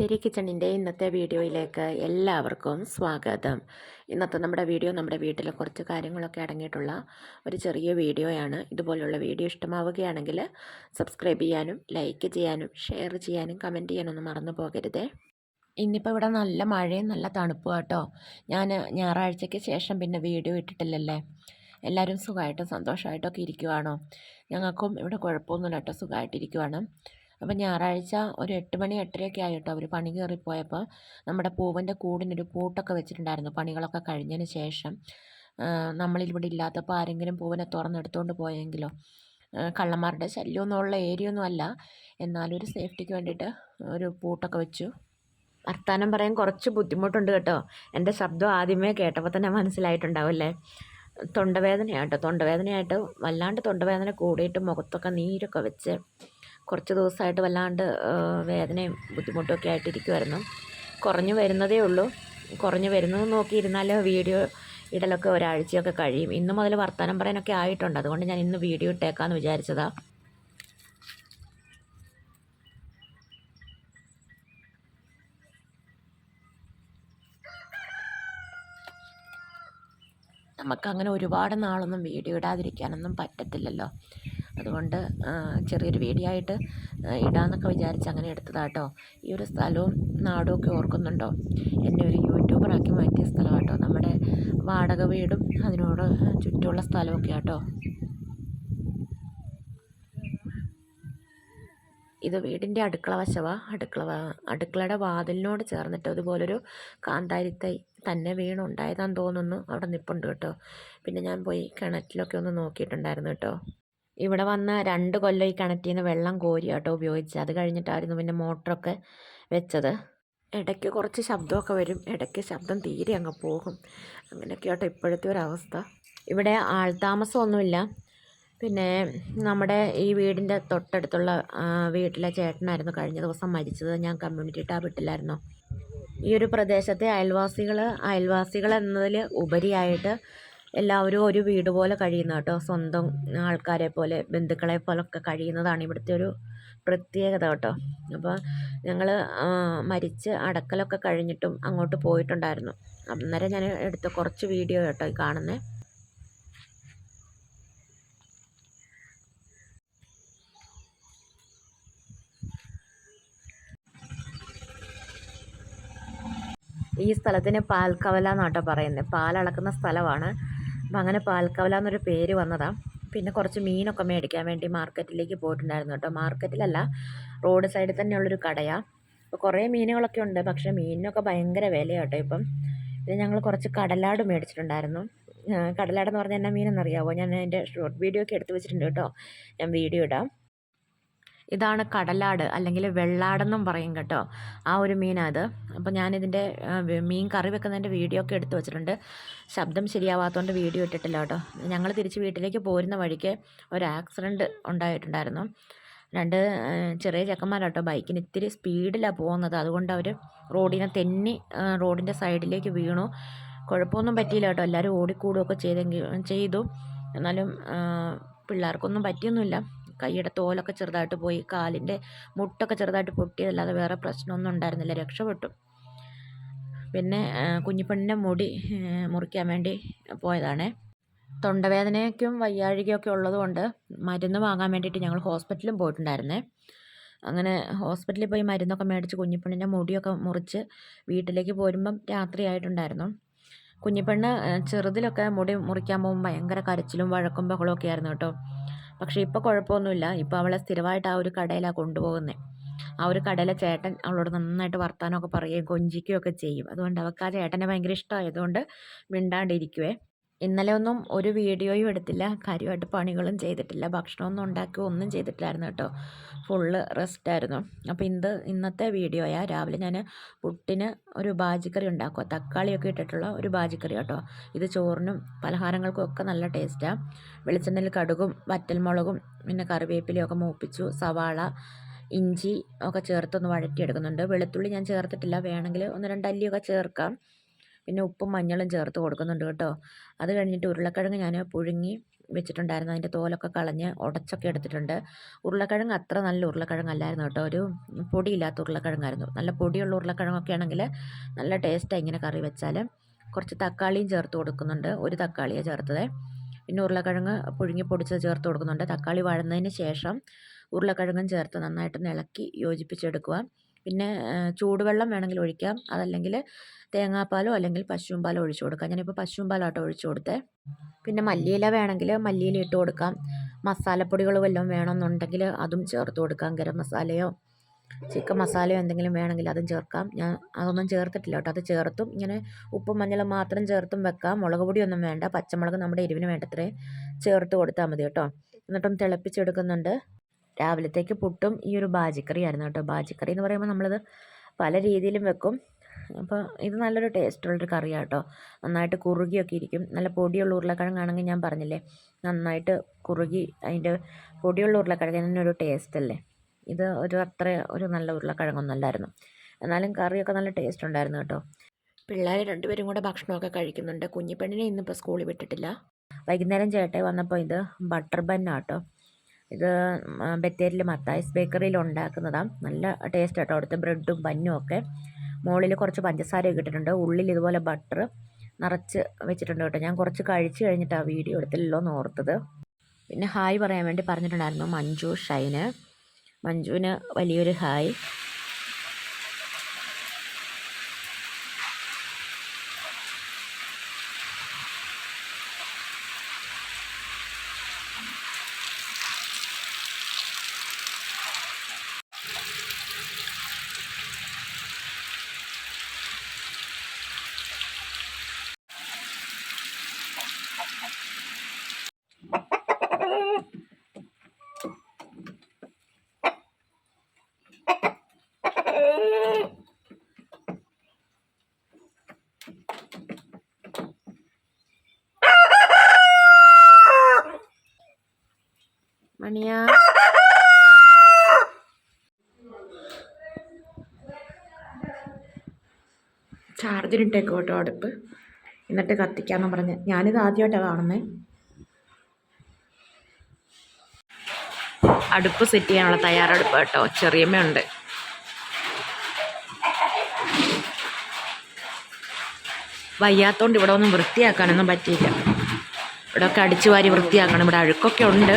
തെരി കിച്ചണിന്റെ ഇന്നത്തെ വീഡിയോയിലേക്ക് എല്ലാവർക്കും സ്വാഗതം. ഇന്നത്തെ നമ്മുടെ വീഡിയോ നമ്മുടെ വീട്ടിലെ കുറച്ച് കാര്യങ്ങളൊക്കെ അടങ്ങിയിട്ടുള്ള ഒരു ചെറിയ വീഡിയോയാണ്. ഇതുപോലുള്ള വീഡിയോ ഇഷ്ടമാവുകയാണെങ്കിൽ സബ്സ്ക്രൈബ് ചെയ്യാനും ലൈക്ക് ചെയ്യാനും ഷെയർ ചെയ്യാനും കമന്റ് ചെയ്യാനൊന്നും മറന്നു പോകരുതേ. ഇന്നിപ്പോൾ ഇവിടെ നല്ല മഴയും നല്ല തണുപ്പും കേട്ടോ ഞാൻ ഞായറാഴ്ചയ്ക്ക് ശേഷം പിന്നെ വീഡിയോ ഇട്ടിട്ടില്ലല്ലേ? എല്ലാവരും സുഖമായിട്ടും സന്തോഷമായിട്ടൊക്കെ ഇരിക്കുവാണോ? ഞങ്ങൾക്കും ഇവിടെ കുഴപ്പമൊന്നുമില്ല കേട്ടോ സുഖമായിട്ടിരിക്കുവാണ്. അപ്പം ഞായറാഴ്ച ഒരു എട്ട് മണി എട്ടരയൊക്കെ ആയിട്ടോ അവർ പണി കയറിപ്പോയപ്പോൾ നമ്മുടെ പൂവന്റെ കൂടിനൊരു പൂട്ടൊക്കെ വെച്ചിട്ടുണ്ടായിരുന്നു. പണികളൊക്കെ കഴിഞ്ഞതിന് ശേഷം നമ്മളിവിടെ ഇല്ലാത്തപ്പോൾ ആരെങ്കിലും പൂവനെ തുറന്നെടുത്തുകൊണ്ട് പോയെങ്കിലോ കള്ളന്മാരുടെ ശല്യമൊന്നുമുള്ള ഏരിയ ഒന്നും അല്ല. എന്നാലും ഒരു സേഫ്റ്റിക്ക് വേണ്ടിയിട്ട് ഒരു പൂട്ടൊക്കെ വെച്ചു. വർത്താനം പറയാൻ കുറച്ച് ബുദ്ധിമുട്ടുണ്ട് കേട്ടോ. എന്റെ ശബ്ദം ആദ്യമേ കേട്ടപ്പോൾ തന്നെ മനസ്സിലായിട്ടുണ്ടാവും അല്ലേ? തൊണ്ടവേദനയാട്ടോ തൊണ്ടവേദനയായിട്ട് വല്ലാണ്ട് തൊണ്ടവേദന കൂടിയിട്ട് മുഖത്തൊക്കെ നീരൊക്കെ വെച്ച് കുറച്ച് ദിവസമായിട്ട് വല്ലാണ്ട് വേദനയും ബുദ്ധിമുട്ടൊക്കെ ആയിട്ടിരിക്കുമായിരുന്നു കുറഞ്ഞു വരുന്നതേ ഉള്ളൂ. കുറഞ്ഞു വരുന്നത് നോക്കിയിരുന്നാൽ വീഡിയോ ഇടലൊക്കെ ഒരാഴ്ചയൊക്കെ കഴിയും. ഇന്ന് മുതൽ വർത്തമാനം പറയാനൊക്കെ ആയിട്ടുണ്ട്. അതുകൊണ്ട് ഞാൻ ഇന്ന് വീഡിയോ ഇട്ടേക്കാമെന്ന് വിചാരിച്ചതാണ് നമുക്കങ്ങനെ ഒരുപാട് നാളൊന്നും വീഡിയോ ഇടാതിരിക്കാനൊന്നും പറ്റത്തില്ലല്ലോ. അതുകൊണ്ട് ചെറിയൊരു വീഡിയോ ആയിട്ട് ഇടാമെന്നൊക്കെ വിചാരിച്ച് അങ്ങനെ എടുത്തതാട്ടോ. ഈ ഒരു സ്ഥലവും നാടും ഒക്കെ ഓർക്കുന്നുണ്ടോ? എന്നെ ഒരു യൂട്യൂബറാക്കി മാറ്റിയ സ്ഥലമാട്ടോ. നമ്മുടെ വാടക വീടും അതിനോട് ചുറ്റുമുള്ള സ്ഥലമൊക്കെ ആട്ടോ ഇത് വീടിന്റെ അടുക്കള വശമാണ് അടുക്കള അടുക്കളയുടെ വാതിലിനോട് ചേർന്നിട്ട് അതുപോലൊരു കാന്താരിത്തൈ തന്നെ വീണുണ്ടായതാന്ന് തോന്നുന്നു. അവിടെ നിൽപ്പുണ്ട് കേട്ടോ. പിന്നെ ഞാൻ പോയി കിണറ്റിലൊക്കെ ഒന്ന് നോക്കിയിട്ടുണ്ടായിരുന്നു കേട്ടോ. ഇവിടെ വന്ന് രണ്ട് കൊല്ലം ഈ കിണറ്റിൽ നിന്ന് വെള്ളം കോരി കേട്ടോ ഉപയോഗിച്ചത്. അത് കഴിഞ്ഞിട്ടായിരുന്നു പിന്നെ മോട്ടറൊക്കെ വെച്ചത്. ഇടയ്ക്ക് കുറച്ച് ശബ്ദമൊക്കെ വരും. ഇടയ്ക്ക് ശബ്ദം തീരെ അങ്ങ് പോകും. അങ്ങനെയൊക്കെ കേട്ടോ ഇപ്പോഴത്തെ ഒരവസ്ഥ. ഇവിടെ ആൾതാമസമൊന്നുമില്ല. പിന്നെ നമ്മുടെ ഈ വീടിന്റെ തൊട്ടടുത്തുള്ള വീട്ടിലെ ചേട്ടനായിരുന്നു കഴിഞ്ഞ ദിവസം മരിച്ചത്. ഞാൻ കമ്മ്യൂണിറ്റി ടാബ് ഇട്ടില്ലായിരുന്നു? ഈ ഒരു പ്രദേശത്തെ അയൽവാസികൾ അയൽവാസികൾ എന്നതിൽ ഉപരിയായിട്ട് എല്ലാവരും ഒരു വീട് പോലെ കഴിയുന്ന കേട്ടോ. സ്വന്തം ആൾക്കാരെ പോലെ ബന്ധുക്കളെ പോലൊക്കെ കഴിയുന്നതാണ് ഇവിടുത്തെ ഒരു പ്രത്യേകത കേട്ടോ. അപ്പോൾ ഞങ്ങൾ മരിച്ച് അടക്കലൊക്കെ കഴിഞ്ഞിട്ടും അങ്ങോട്ട് പോയിട്ടുണ്ടായിരുന്നു. അന്നേരം ഞാൻ എടുത്ത കുറച്ച് വീഡിയോ കേട്ടോ ഈ കാണുന്നത് ഈ സ്ഥലത്തിന് പാൽക്കവല എന്നാട്ടോ പറയുന്നത് പാലളക്കുന്ന സ്ഥലമാണ്. അപ്പം അങ്ങനെ പാൽക്കവല എന്നൊരു പേര് വന്നതാണ് പിന്നെ കുറച്ച് മീനൊക്കെ മേടിക്കാൻ വേണ്ടി മാർക്കറ്റിലേക്ക് പോയിട്ടുണ്ടായിരുന്നു കേട്ടോ. മാർക്കറ്റിലല്ല റോഡ് സൈഡിൽ തന്നെയുള്ളൊരു കടയാണ് അപ്പോൾ കുറേ മീനുകളൊക്കെ ഉണ്ട് പക്ഷേ മീനിനൊക്കെ ഭയങ്കര വിലയാണ് കേട്ടോ ഇപ്പം. പിന്നെ ഞങ്ങൾ കുറച്ച് കടലാട് മേടിച്ചിട്ടുണ്ടായിരുന്നു. കടലാടെന്ന് പറഞ്ഞാൽ എന്നാ മീനെന്നറിയാമോ ഞാൻ അതിന്റെ ഷോർട്ട് വീഡിയോ ഒക്കെ എടുത്ത് വെച്ചിട്ടുണ്ട് കേട്ടോ. ഞാൻ വീഡിയോ ഇടാം. ഇതാണ് കടലാട് അല്ലെങ്കിൽ വെള്ളാടെന്നും പറയും കേട്ടോ. ആ ഒരു മീനാത് അപ്പോൾ ഞാനിതിന്റെ മീൻ കറി വെക്കുന്നതിന്റെ വീഡിയോ ഒക്കെ എടുത്തു വെച്ചിട്ടുണ്ട്. ശബ്ദം ശരിയാവാത്തതുകൊണ്ട് വീഡിയോ ഇട്ടിട്ടില്ല കേട്ടോ. ഞങ്ങൾ തിരിച്ച് വീട്ടിലേക്ക് പോരുന്ന വഴിക്ക് ഒരു ആക്സിഡന്റ് ഉണ്ടായിട്ടുണ്ടായിരുന്നു. രണ്ട് ചെറിയ ചെക്കന്മാരാട്ടോ ബൈക്കിന് ഇത്തിരി സ്പീഡിലാണ് പോകുന്നത്. അതുകൊണ്ട് അവർ റോഡിനെ തെന്നി റോഡിന്റെ സൈഡിലേക്ക് വീണു. കുഴപ്പമൊന്നും പറ്റിയില്ല കേട്ടോ. എല്ലാവരും ഓടിക്കൂടുകയൊക്കെ ചെയ്തെങ്കിൽ ചെയ്തു. എന്നാലും പിള്ളേർക്കൊന്നും പറ്റിയൊന്നുമില്ല. കൈയുടെ തോലൊക്കെ ചെറുതായിട്ട് പോയി കാലിന്റെ മുട്ടൊക്കെ ചെറുതായിട്ട് പൊട്ടിയതല്ലാതെ വേറെ പ്രശ്നമൊന്നും ഉണ്ടായിരുന്നില്ല രക്ഷപ്പെട്ടു. പിന്നെ കുഞ്ഞിപ്പെണ്ണിന്റെ മുടി മുറിക്കാൻ വേണ്ടി പോയതാണ്. തൊണ്ടവേദനയ്ക്കും വയ്യാഴികയൊക്കെ ഉള്ളതുകൊണ്ട് മരുന്ന് വാങ്ങാൻ വേണ്ടിയിട്ട് ഞങ്ങൾ ഹോസ്പിറ്റലും പോയിട്ടുണ്ടായിരുന്നേ. അങ്ങനെ ഹോസ്പിറ്റലിൽ പോയി മരുന്നൊക്കെ മേടിച്ച് കുഞ്ഞിപ്പെണ്ണിന്റെ മുടിയൊക്കെ മുറിച്ച് വീട്ടിലേക്ക് പോരുമ്പം രാത്രിയായിട്ടുണ്ടായിരുന്നു കുഞ്ഞിപ്പെണ്ണ് ചെറുതിലൊക്കെ മുടി മുറിക്കാൻ പോകുമ്പോൾ ഭയങ്കര കരച്ചിലും വഴക്കും ബഹളമൊക്കെ ആയിരുന്നു കേട്ടോ. പക്ഷേ ഇപ്പോൾ കുഴപ്പമൊന്നുമില്ല ഇപ്പോൾ അവളെ സ്ഥിരമായിട്ട് ആ ഒരു കടയിലാണ് കൊണ്ടുപോകുന്നത് ആ ഒരു കടയിലെ ചേട്ടൻ അവളോട് നന്നായിട്ട് വർത്തമാനമൊക്കെ പറയുകയും കൊഞ്ചിക്കുകയൊക്കെ ചെയ്യും. അതുകൊണ്ട് അവൾക്ക് ആ ചേട്ടനെ ഭയങ്കര ഇഷ്ടമായതുകൊണ്ട് മിണ്ടാണ്ടിരിക്കുവേ. ഇന്നലെ ഒന്നും ഒരു വീഡിയോയും എടുത്തില്ല. കാര്യമായിട്ട് പണികളും ചെയ്തിട്ടില്ല. ഭക്ഷണമൊന്നും ഉണ്ടാക്കുകയോ ഒന്നും ചെയ്തിട്ടില്ലായിരുന്നു കേട്ടോ. ഫുള്ള് റെസ്റ്റായിരുന്നു അപ്പോൾ ഇന്ന് ഇന്നത്തെ വീഡിയോയാണ് രാവിലെ ഞാൻ പുട്ടിന് ഒരു ബാജിക്കറി ഉണ്ടാക്കുക തക്കാളിയൊക്കെ ഇട്ടിട്ടുള്ള ഒരു ബാജിക്കറി കേട്ടോ. ഇത് ചോറിനും പലഹാരങ്ങൾക്കും ഒക്കെ നല്ല ടേസ്റ്റാണ് വെളിച്ചെണ്ണയിൽ കടുകും വറ്റൽമുളകും പിന്നെ കറിവേപ്പിലയും ഒക്കെ മൂപ്പിച്ചു. സവാള ഇഞ്ചി ഒക്കെ ചേർത്തൊന്ന് വഴറ്റിയെടുക്കുന്നുണ്ട്. വെളുത്തുള്ളി ഞാൻ ചേർത്തിട്ടില്ല. വേണമെങ്കിൽ ഒന്ന് രണ്ട് അല്ലിയൊക്കെ ചേർക്കാം. പിന്നെ ഉപ്പും മഞ്ഞളും ചേർത്ത് കൊടുക്കുന്നുണ്ട് കേട്ടോ. അത് കഴിഞ്ഞിട്ട് ഉരുളക്കിഴങ്ങ് ഞാൻ പുഴുങ്ങി വെച്ചിട്ടുണ്ടായിരുന്നു. അതിന്റെ തോലൊക്കെ കളഞ്ഞ് ഉടച്ചൊക്കെ എടുത്തിട്ടുണ്ട്. ഉരുളക്കിഴങ്ങ് അത്ര നല്ല ഉരുളക്കിഴങ്ങല്ലായിരുന്നു കേട്ടോ. ഒരു പൊടിയില്ലാത്ത ഉരുളക്കിഴങ്ങായിരുന്നു. നല്ല പൊടിയുള്ള ഉരുളക്കിഴങ്ങൊക്കെ ആണെങ്കിൽ നല്ല ടേസ്റ്റാണ് ഇങ്ങനെ കറി വെച്ചാൽ. കുറച്ച് തക്കാളിയും ചേർത്ത് കൊടുക്കുന്നുണ്ട്. ഒരു തക്കാളിയാണ് ചേർത്തത്. പിന്നെ ഉരുളക്കിഴങ്ങ് പുഴുങ്ങി പൊടിച്ചത് ചേർത്ത് കൊടുക്കുന്നുണ്ട്. തക്കാളി വഴന്നതിന് ശേഷം ഉരുളക്കിഴങ്ങും ചേർത്ത് നന്നായിട്ട് ഇളക്കി യോജിപ്പിച്ചെടുക്കുക. പിന്നെ ചൂടുവെള്ളം വേണമെങ്കിൽ ഒഴിക്കാം. അതല്ലെങ്കിൽ തേങ്ങാപ്പാലോ അല്ലെങ്കിൽ പശുവും പാലോ ഒഴിച്ചു കൊടുക്കാം. ഞാനിപ്പോൾ പശുവും പാലാട്ടോ ഒഴിച്ചു കൊടുത്തേ. പിന്നെ മല്ലിയില വേണമെങ്കിൽ മല്ലിയില ഇട്ട് കൊടുക്കാം. മസാലപ്പൊടികൾ വല്ലതും വേണമെന്നുണ്ടെങ്കിൽ അതും ചേർത്ത് കൊടുക്കാം. ഗരം മസാലയോ ചിക്കൻ മസാലയോ എന്തെങ്കിലും വേണമെങ്കിൽ അതും ചേർക്കാം. ഞാൻ അതൊന്നും ചേർത്തിട്ടില്ല കേട്ടോ. അത് ചേർത്തും ഇങ്ങനെ ഉപ്പും മഞ്ഞളും മാത്രം ചേർത്തും വെക്കാം. മുളക് പൊടിയൊന്നും വേണ്ട. പച്ചമുളക് നമ്മുടെ എരിവിന് വേണ്ടത്രേ ചേർത്ത് കൊടുത്താൽ മതി കേട്ടോ. എന്നിട്ടും തിളപ്പിച്ചെടുക്കുന്നുണ്ട്. രാവിലത്തേക്ക് പുട്ടും ഈ ഒരു ബാജിക്കറി ആയിരുന്നു കേട്ടോ. ബാജിക്കറി എന്ന് പറയുമ്പോൾ നമ്മളത് പല രീതിയിലും വെക്കും. അപ്പോൾ ഇത് നല്ലൊരു ടേസ്റ്റുള്ളൊരു കറിയാണ് കേട്ടോ. നന്നായിട്ട് കുറുകിയൊക്കെ ഇരിക്കും. നല്ല പൊടിയുള്ള ഉരുളക്കിഴങ്ങാണെങ്കിൽ ഞാൻ പറഞ്ഞില്ലേ നന്നായിട്ട് കുറുകി അതിന്റെ പൊടിയുള്ള ഉരുളക്കിഴങ്ങിന് ഒരു ടേസ്റ്റ് അല്ലേ? ഇത് ഒരു അത്ര ഒരു നല്ല ഉരുളക്കിഴങ്ങൊന്നും അല്ലായിരുന്നു. എന്നാലും കറിയൊക്കെ നല്ല ടേസ്റ്റ് ഉണ്ടായിരുന്നു കേട്ടോ. പിള്ളേർ രണ്ടുപേരും കൂടെ ഭക്ഷണമൊക്കെ കഴിക്കുന്നുണ്ട്. കുഞ്ഞിപ്പെണ്ണിനെ ഇന്നിപ്പോൾ സ്കൂളിൽ വിട്ടിട്ടില്ല. വൈകുന്നേരം ചേട്ടേ വന്നപ്പോൾ ഇത് ബട്ടർ ബന്നാട്ടോ ഇത് ബത്തേരിയിൽ മത്തായിസ് ബേക്കറിയിൽ ഉണ്ടാക്കുന്നതാണ് നല്ല ടേസ്റ്റ് കേട്ടോ അവിടുത്തെ ബ്രെഡും ബന്നും ഒക്കെ. മുകളിൽ കുറച്ച് പഞ്ചസാരയൊക്കെ ഇട്ടിട്ടുണ്ട്. ഉള്ളിൽ ഇതുപോലെ ബട്ടർ നിറച്ച് വെച്ചിട്ടുണ്ട് കേട്ടോ. ഞാൻ കുറച്ച് കഴിച്ച് കഴിഞ്ഞിട്ടാണ് വീഡിയോ എടുത്തില്ലല്ലോ എന്ന് ഓർത്തത്. പിന്നെ ഹായ് പറയാൻ വേണ്ടി പറഞ്ഞിട്ടുണ്ടായിരുന്നു മഞ്ജു ഷൈന്. മഞ്ജുവിന് വലിയൊരു ഹായ്. മണിയാ. ചാർജിനിട്ടേക്കോ കേട്ടോ അടുപ്പ്. എന്നിട്ട് കത്തിക്കാന്ന് പറഞ്ഞ്. ഞാനിത് ആദ്യമായിട്ടാണ് കാണുന്നത് അടുപ്പ് സെറ്റ് ചെയ്യാനുള്ള തയ്യാറെടുപ്പ് കേട്ടോ. ചെറിയമ്മയുണ്ട്. വയ്യാത്തോണ്ട് ഇവിടെ ഒന്നും വൃത്തിയാക്കാനൊന്നും പറ്റിയില്ല. ഇവിടെ ഒക്കെ അടിച്ചു വാരി വൃത്തിയാക്കണം. ഇവിടെ അഴുക്കൊക്കെ ഉണ്ട്.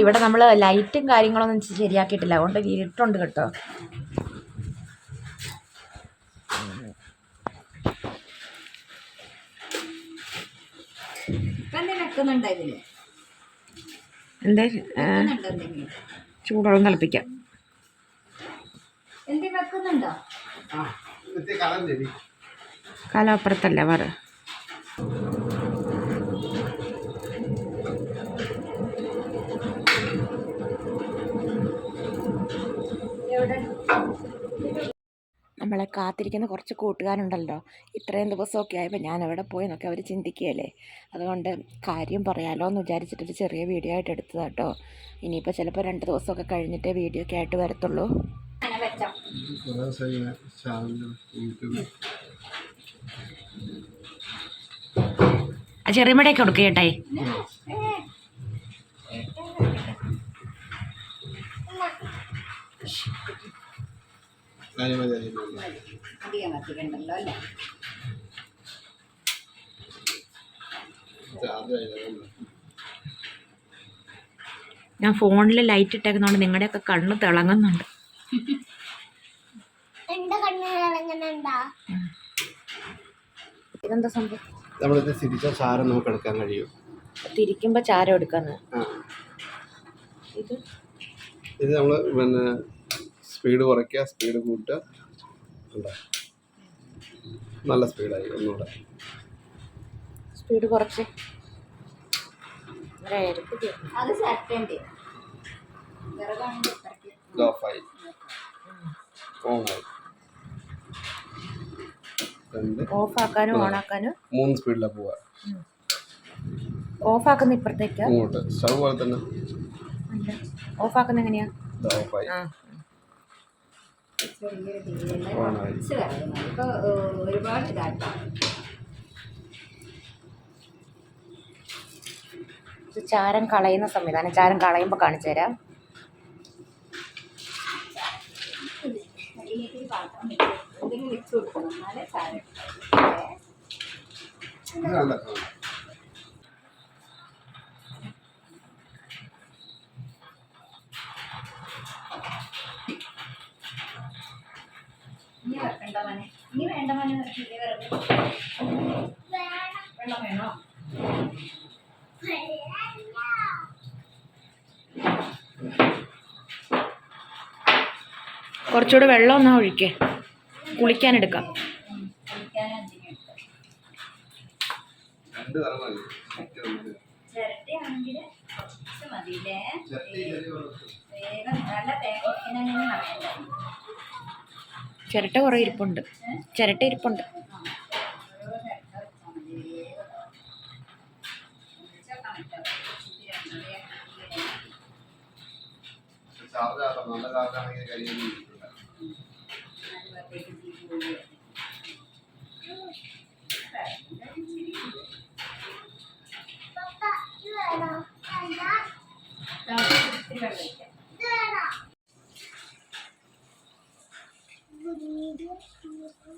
ഇവിടെ നമ്മൾ ലൈറ്റും കാര്യങ്ങളൊന്നും ശരിയാക്കിയിട്ടില്ല. അതുകൊണ്ട് ഇരുട്ടുണ്ട് കേട്ടോ. എന്തേ? ചൂടോളം തിളപ്പിക്കാം. കല അപ്പുറത്തല്ലേ പറ. നമ്മളെ കാത്തിരിക്കുന്ന കുറച്ച് കൂട്ടുകാരുണ്ടല്ലോ. ഇത്രയും ദിവസമൊക്കെ ആയപ്പോൾ ഞാൻ എവിടെ പോയി എന്നൊക്കെ അവർ ചിന്തിക്കുകയല്ലേ. അതുകൊണ്ട് കാര്യം പറയാലോ എന്ന് വിചാരിച്ചിട്ടൊരു ചെറിയ വീഡിയോ ആയിട്ട് എടുത്തതാണ് കേട്ടോ ഇനിയിപ്പോൾ ചിലപ്പോൾ രണ്ട് ദിവസമൊക്കെ കഴിഞ്ഞിട്ടേ വീഡിയോ ഒക്കെ ആയിട്ട് വരത്തുള്ളൂ. ചെറിയ ആ ചെറിയമ്മയുടെയൊക്കെ കൊടുക്കുക മതി അധികം കത്തിക്കണ്ടല്ലോ അല്ലേ? ഞാൻ ഫോണിൽ ലൈറ്റ് ഇട്ടേക്കുന്നതുകൊണ്ട് നിങ്ങളുടെയൊക്കെ കണ്ണ് തിളങ്ങുന്നുണ്ട്. ഇതെന്താ സംഭവം? നമ്മളിത് തിരിച്ച ചാരം നമുക്ക് എടുക്കാൻ കഴിയും. തിരിക്കുമ്പോൾ ചാരം എടുക്കാന്ന്. ഇത്? ഇത് നമ്മൾ പിന്നെ സ്പീഡ് കുറയ്ക്കുക സ്പീഡ് കൂട്ടുക. ഉണ്ടോ നല്ല സ്പീഡായി ഒന്നുകൂടെ. സ്പീഡ് കുറച്ച്. ഓഫായി ഓണായി ഓഫാക്കാനും ഓണാക്കാനും. മൂന്ന് സ്പീഡിലാണ് പോവുക. ഓഫാക്കുന്ന ഇപ്പുറത്തേക്കാ. ഇങ്ങോട്ട്. സ്റ്റവ് പോലെ തന്നെ. ഓഫാക്കുന്ന എങ്ങനെയാ? ഓഫായി ആ. ചെറിയൊരു തീയൽ ഓണായി കുറച്ച് വിറക് മതി ഇപ്പോൾ ഒരുപാട് ഇതാക്കാം ഇത് ചാരം കളയുന്ന സംവിധാനം. ചാരം കളയുമ്പോൾ കാണിച്ചു തരാം. പാത്രം എന്തെങ്കിലും വെച്ച് കൊടുക്കണം. എന്നാലേ ചാരം വേഗം വെള്ളം ഒന്നാ ഒഴിക്കേ. കുളിക്കാനെടുക്കാം ചിരട്ട കുറേ ഇരിപ്പുണ്ട്. ചിരട്ട ഇരിപ്പുണ്ട്. ചാർജ് ആക്കാം നല്ല ചാർജ് ആണെങ്കിൽ ഇരിക്കില്ല. പപ്പ ഇത് വേണോ വേണ്ട ഇത്തിരി വെള്ളം ഒഴിക്കാം ഇത് വേണോ ഇത് മതി മറിക്കണം മറിച്ചുകൊണ്ട്